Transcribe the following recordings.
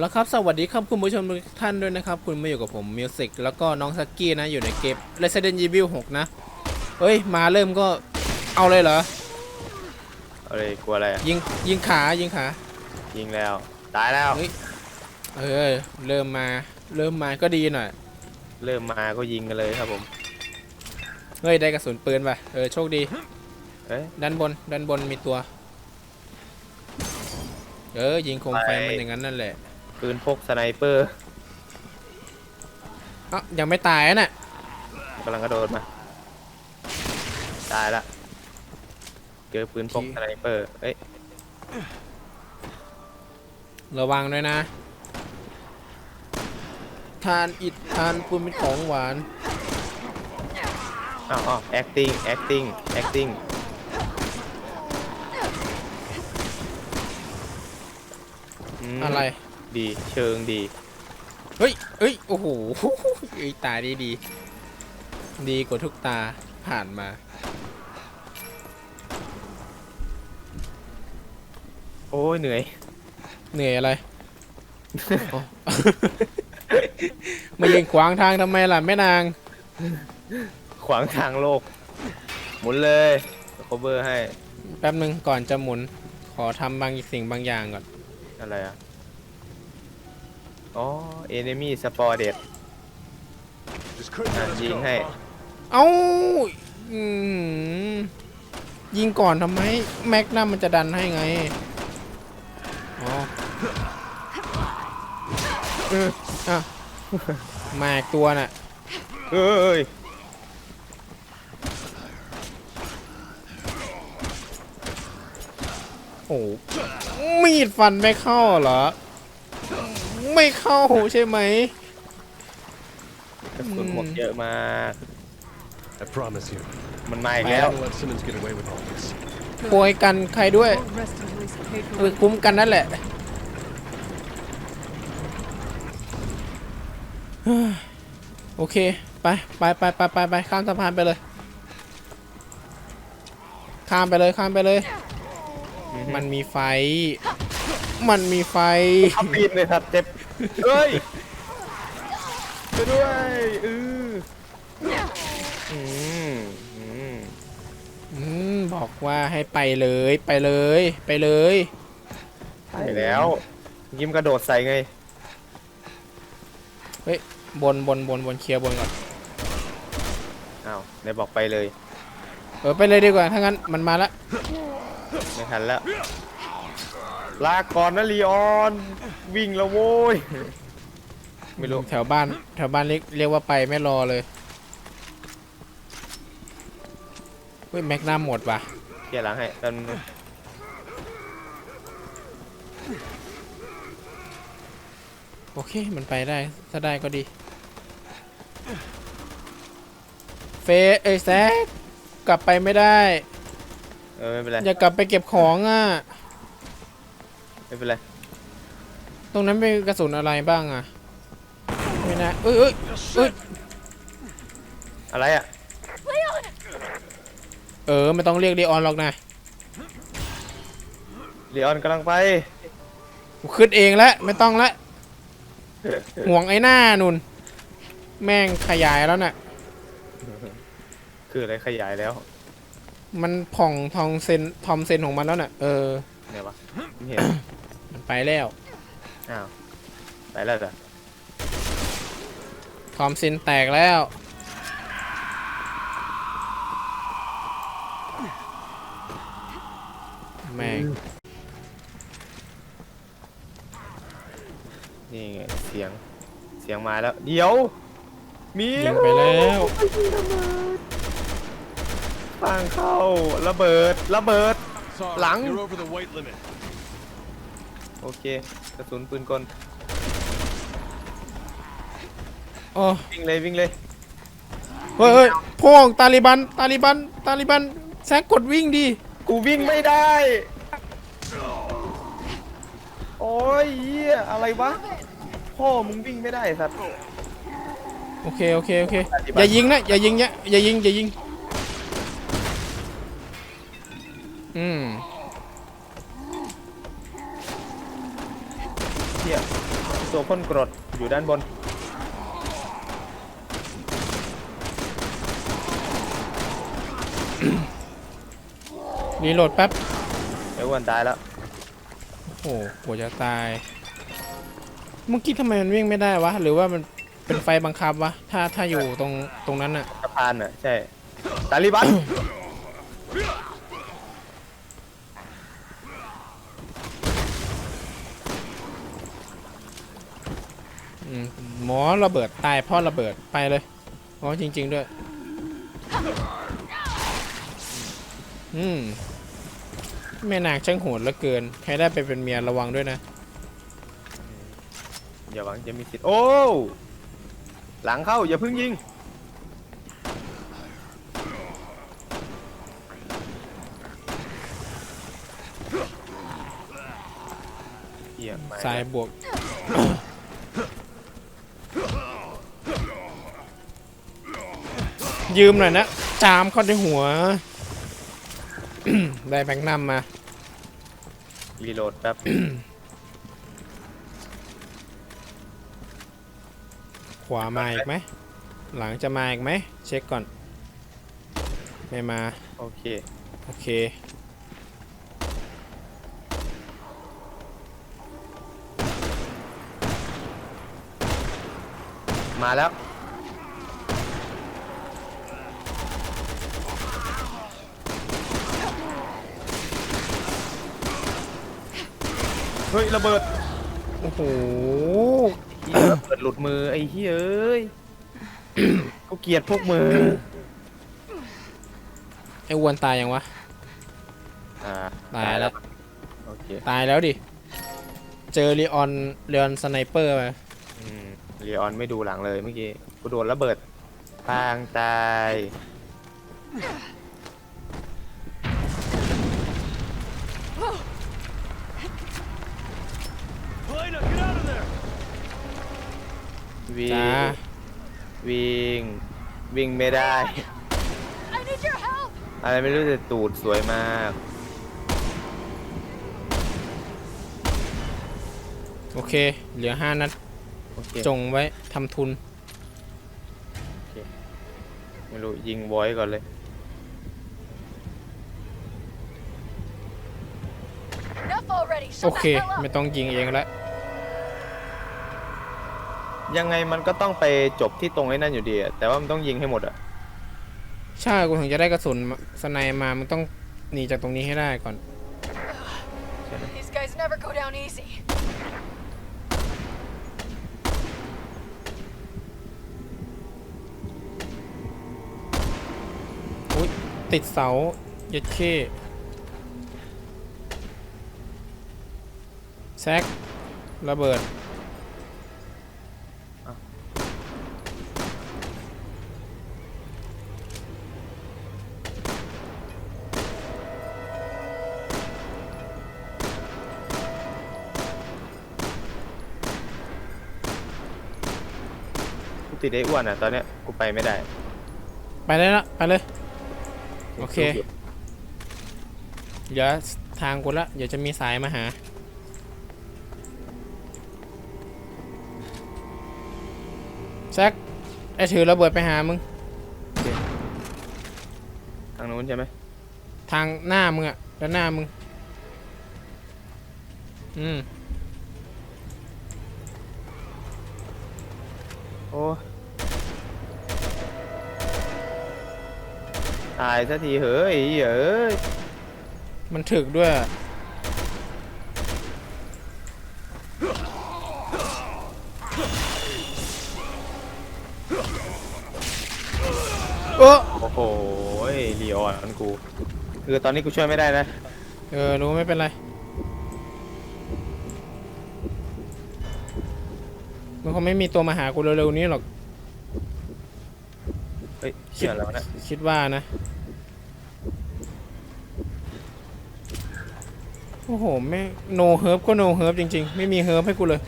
แล้วครับ สวัสดีครับคุณผู้ชมทุกท่านด้วยนะครับ คุณมาอยู่กับผมมิวสิกแล้วก็น้องซักกี้นะอยู่ในเกม Resident Evil 6 นะ เฮ้ย มาเริ่มก็เอาเลยเหรอเอาเลยกลัวอะไรอะยิงยิงขายิงขา ยิงแล้ว ตายแล้ว เฮ้ย เออ เริ่มมา เริ่มมาก็ดีหน่อย เริ่มมาก็ยิงกันเลยครับผม เฮ้ย ได้กระสุนปืนป่ะ เออ โชคดี เอ้ย ด้านบน ด้านบนมีตัว เออ ยิงโคมไฟมันอย่างนั้นนั่นแหละ ปืนพกสไนเปอร์เอ้ายังไม่ตายอะน่ะกำลังกระโดดมา ตายละ เจอปืนพกโอเคสไนเปอร์ เอ้ย ระวังด้วยนะ ทานอิดทานปูนเป็นของหวาน อ้าวอ้าว acting acting acting มอะไร ดี เชิงดี เฮ้ยเฮ้ย โอ้โหไอ้ตาดีดี ดีกว่าทุกตาผ่านมา โอ้ยเหนื่อย เหนื่อยอะไรอ๋อมายิงขวางทางทำไมล่ะแม่นาง ขวางทางโลก หมุนเลย cover ให้ แป๊บหนึ่งก่อนจะหมุน ขอทำบางสิ่งบางอย่างก่อน อะไรอะ อ๋อ enemy spotted Just couldn't À, let us ยิง go, ให้ huh? เอ้าอืมยิงก่อนทำไม แม็กนัมมันจะดันให้ไง อ๋อเอออะ มาอีกตัวน่ะ เอ้ย โอ้โหมีดฟันไม่เข้าเหรอ ไม่เข้าใช่ไหมกระสุนหมดเยอะมาก I promise you, มันมาอีก I'm แล้ not ว gonna let Simmons get away with all this. โปรยกันใครด้วย Won't rest until he's paid เอ for อคุ้มกันนั่นแหละเฮ้ยโอเค ไปไปไปไปไปไปข้ามสะพานไปเลย ข้ามไปเลยข้ามไปเลย มันมีไฟ มันมีไฟเอาปีนเลยครับเจ็บ เฮ้ยช่วยด้วยอืออืมอืมอืมบอกว่าให้ไปเลยไปเลยไปเลยไปแล้วยิ้มกระโดดใส่ไง บนบนบนบนเคลียร์บนก่อนอ้าวไหนบอกไปเลย เออไปเลยดีกว่าถ้างั้นมันมาละไม่ทันแล้ว ลาก่อนนะลีออน วิ่งแล้วโว้ย ไม่รู้แถวบ้าน แถวบ้านเรียกเรียกว่าไปไม่รอเลยเฮ้ยแม็กนัมหมดว่ะเคลียร์หลังให้กันงโอเคมันไปได้ ถ้าได้ก็ดี เฟสเอ้ยแซกกลับไปไม่ได้ เออไม่เป็นไร อย่ากลับไปเก็บของอะ ไม่เป็นไร ตรงนั้นเป็นกระสุนอะไรบ้างอะ ไม่นะเอ้ยเอ้ยเอ้ยอะไรอะ เออไม่ต้องเรียกดีออนหรอกนะลีออนกำลังไป กูขึ้นเองแล้วไม่ต้องละห่วงไอ้หน้านุนแม่งขยายแล้วน่ะ คืออะไรขยายแล้ว มันผ่องทองเซนทอมเซนของมันแล้วน่ะ เออ ไหนวะไม่เห็น มันไปแล้ว อ้าว ไปแล้วจ้ะทอมเซนแตกแล้ว แม่ง นี่ไงเสียง เสียงมาแล้ว เดี๋ยว มียิงไปแล้วฟางเข้า ระเบิด ระเบิด Sorry, Lang. you're over the weight limit. โอเคกระสุนปืนกลโอ้วิ่งเลยวิ่งเลยเฮ้ยเฮ้ยพ่องตาลิบัน ตาลิบัน ตาลิบันแซกกดวิ่งดิกูวิ่งไม่ได้ โอ้ยเหี้ยอะไรวะพ่อมึงวิ่งไม่ได้สัตว์ โอเค โอเค โอเคตาลิบันอย่ายิงนะ อย่ายิงอย่าอย่ายิง อย่ายิง อืมเหี้ยตัวพ่นกรดอยู่ด้านบน รีโหลดแป๊บ ไอ้อ้วนตายแล้ว โอ้โหกว่าจะตาย เมื่อกี้ทำไมมันวิ่งไม่ได้วะ หรือว่ามันเป็นไฟบังคับวะ ถ้าถ้าอยู่ตรงตรงนั้นอะสะพานอะ ใช่ตาลีบัน อืม หมอระเบิดตายเพราะระเบิดไปเลยอ๋อจริง ๆ ด้วย อืมแม่นางช่างโหดเหลือเกิน ใครได้ไปเป็นเมียระวังด้วยนะ อย่าหวังจะมีสิทธิ์โอ้หลังเข้า อย่าเพิ่งยิง เหี้ยไม่ สายบวก ยืมหน่อยนะ จามเข้าในหัว ได้แบงค์นำมา รีโหลดแป๊บ ขวามาอีกไหม หลังจะมาอีกไหม เช็คก่อน ไม่มา โอเค โอเค มาแล้ว ฮ้ยระเบิด โอ้โหเหี้ยระเบิดหลุดมือไอ้เฮ้ยเอ้ย กูเกลียดพวกมือ ไอ้อ้วนตายยังวะ อ่าตายแล้ว โอเคตายแล้วดิ เจอรีออนเรียนสไนเปอร์มาอืมลีออนไม่ดูหลังเลยเมื่อกี้ กูโดนระเบิดปางตาย วิ่ง จ้า วิ่ง วิ่งไม่ได้ I need your help! อะไรไม่รู้แต่ตูดสวยมาก โอเค เหลือห้านัด โอเค จงไว้ทำทุน ไม่รู้ ยิงไว้ก่อนเลย Enough already! โอ Shut เค the hell up! ไม่ต้องยิงเองละ ยังไงมันก็ต้องไปจบที่ตรงไอ้นั่นอยู่ดีอะแต่ว่ามันต้องยิงให้หมดอะใช่กูถึงจะได้กระสุนสไนมา มันต้องหนีจากตรงนี้ให้ได้ก่อน These guys never go down easy. อุ้ยติดเสาเย็ดเข้แซกระเบิด ติดไอ้อ้วนอะตอนเนี้ยกูไปไม่ได้ไปเลยละไปเลย โอเคเหลือทางกูละ เดี๋ยวจะมีสายมาหา แซกไอถือระเบิดไปหามึง ทางนู้นใช่ไหมทางหน้ามึงอะด้านหน้ามึง อืมโอ้ ตายสักทีเฮ้ยเอ้ยมันถึกด้วยอะโอ้โอ้โหลีออนกู คือตอนนี้กูช่วยไม่ได้นะ เออ รู้ไม่เป็นไรมันคงไม่มีตัวมาหากูเร็วๆนี้หรอก เฮ้ยเชื่อแล้วนะคิดว่านะ โอ้โหไม่โนเฮิร์บก็โนเฮิร์บจริง ๆ ไม่มีเฮิร์บให้กูเลย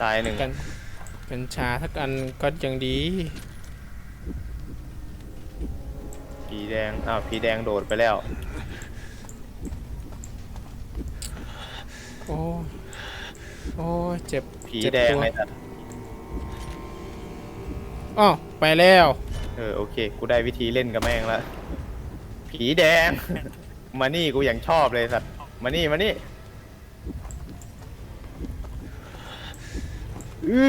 ตายหนึ่งกันกัญชาทักอันก็ยังดี ผีแดง อ้าวผีแดงโดดไปแล้ว โอ้ย โอ้ยเจ็บผีเจ็บแดงตัวไอ้สัตว์อ้อไปแล้ว เออโอเค กูได้วิธีเล่นกับแม่งแล้วผีแดง มานี่กูอย่างชอบเลยสัตว์มานี่มานี่อื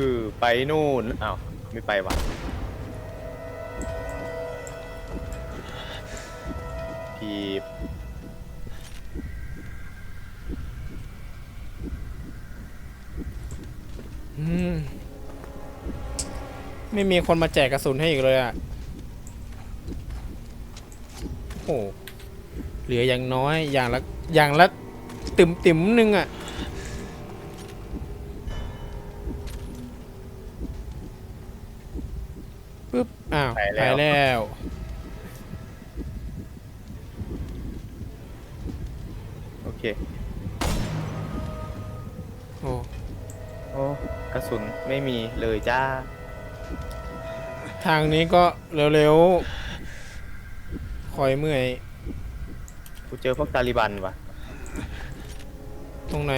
อไปนู่นอ้าวไม่ไปว่ะผีบ อืม ไม่มีคนมาแจกกระสุนให้อีกเลยอะ โอ้โหเหลืออย่างน้อยอย่างละอย่างละติ่มติ่มๆหนึ่งอะ ปึ๊บ อ้าวไปไปแล้วแล้วโอเค โอ้ โอ้ กระสุนไม่มีเลยจ้า ทางนี้ก็เร็วๆ คอยเมื่อย กูเจอพวกตาลิบันว่ะ ตรงไหน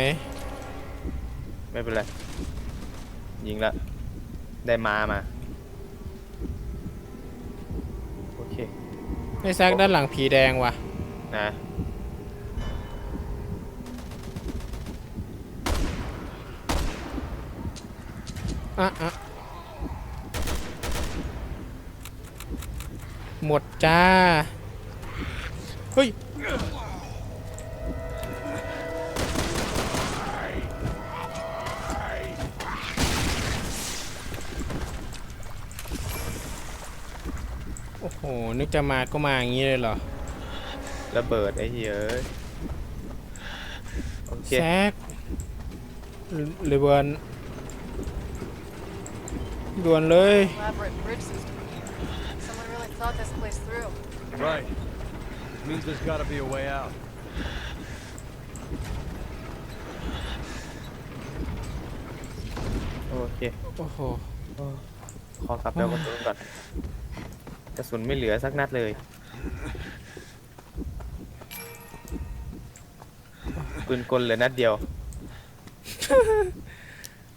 ไม่เป็นไร ยิงละ ได้มามา โอเค ไอ้แซกด้านหลังผีแดงว่ะ นะ อะอะ หมดจ้า เฮ้ย โอ้โห นึกจะมาก็มาอย่างนี้เลยเหรอ ระเบิดไอ้เหี้ยเอ้ยโอเคแซกหรือเบิร์นด่วนเลย Elaborate bridge system. Someone really thought this place through. Right. Means there's gotta be a way out. โอเค โอ้โห ขอกลับไปเอากระสุนก่อน กระสุนไม่เหลือสักนัดเลย ปืนกลเหลือนัดเดียว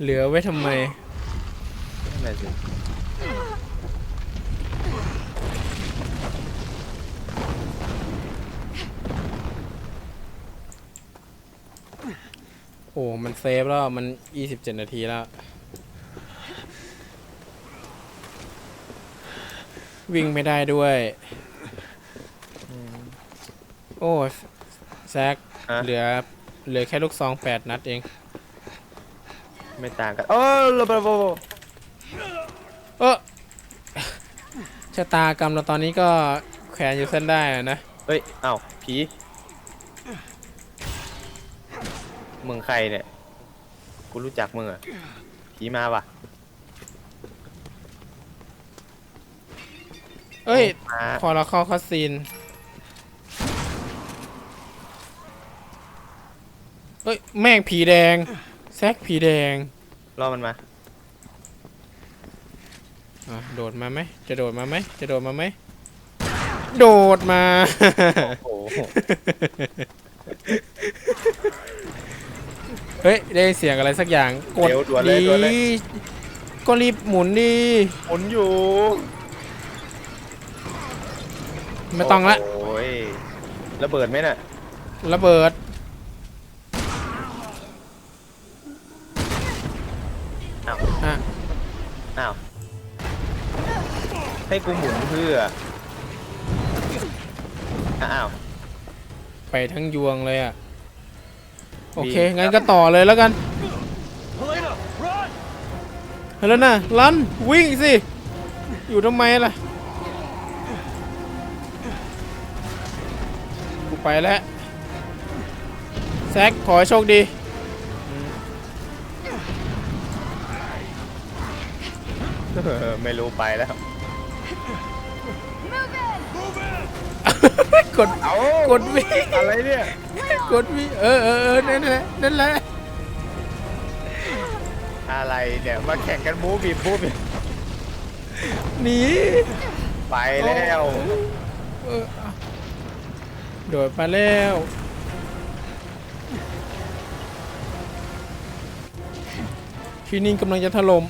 เหลือไว้ทำไม นั่นสิ โอ้มันเซฟแล้วมัน 27 นาทีแล้ว วิ่งไม่ได้ด้วย โอ้แซกฮะ เหลือ เหลือแค่ลูกซอง 8 นัดเอง ไม่ต่างกันโอ้ระเบิดเออชะตากรรมเราตอนนี้ก็แขวนอยู่เส้นได้อะนะ เฮ้ยเอ้าผี มึงใครเนี่ย กูรู้จักมึงเหรอผีมาว่ะเอ้ย มาพอเราเข้าคัสซีนเอ้ย แม่งผีแดง แซกผีแดงล่อมันมา อะโดดมาไหม จะโดดมาไหม จะโดดมาไหม โดดมา โอ้โห เฮ้ยได้เสียงอะไรสักอย่างกดเร็วด่วนเลยดีด่วนเลยก็รีบหมุนดี หมุนอยู่ไม่ต้องละโอ้ยระเบิดไหมน่ะระเบิด อ้าวอะ อ้าวให้กูหมุนเพื่ออ้าวไปทั้งยวงเลยอะ โอเคดีงั้นก็ต่อเลยแล้วกัน Helena, run! เฮ้ยแล้วนะลันวิ่งสิ อยู่ทำไมล่ะ กูไปแล้ว แซกขอให้โชคดี ไม่รู้ไปแล้ว กดเอากดวิ่งอะไรเนี่ยกดวิ่งเออเออเออนั่นแหละนั่นแหละอะไรเนี่ยมาแข่งกันบูบีบบูบีบหนีไปแล้วเออเอาโดดมาแล้วคลินิกกำลังจะถล่ม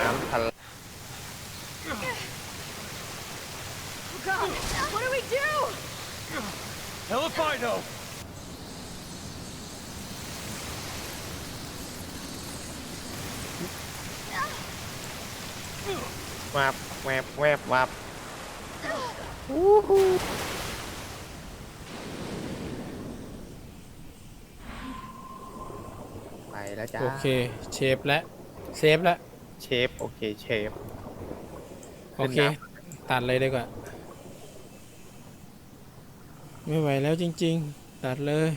น้ำทะเล Oh God! What do we do? Hell if I know. วับแวบแวบวับไปแล้วจ้าโอเคเชฟและเซฟและเชฟโอเคเชฟโอเค ตัดเลยดีกว่า ไม่ไหวแล้วจริง ๆ ตัดเลย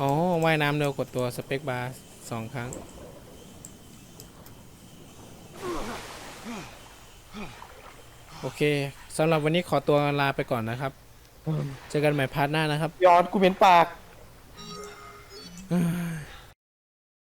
อ๋อว่ายน้ำเร็วกดตัวสเปคบาร์สองครั้ง โอเคสำหรับวันนี้ขอตัวลาไปก่อนนะครับ เจอกันใหม่พาร์ทหน้านะครับย้อนกูเหม็นปาก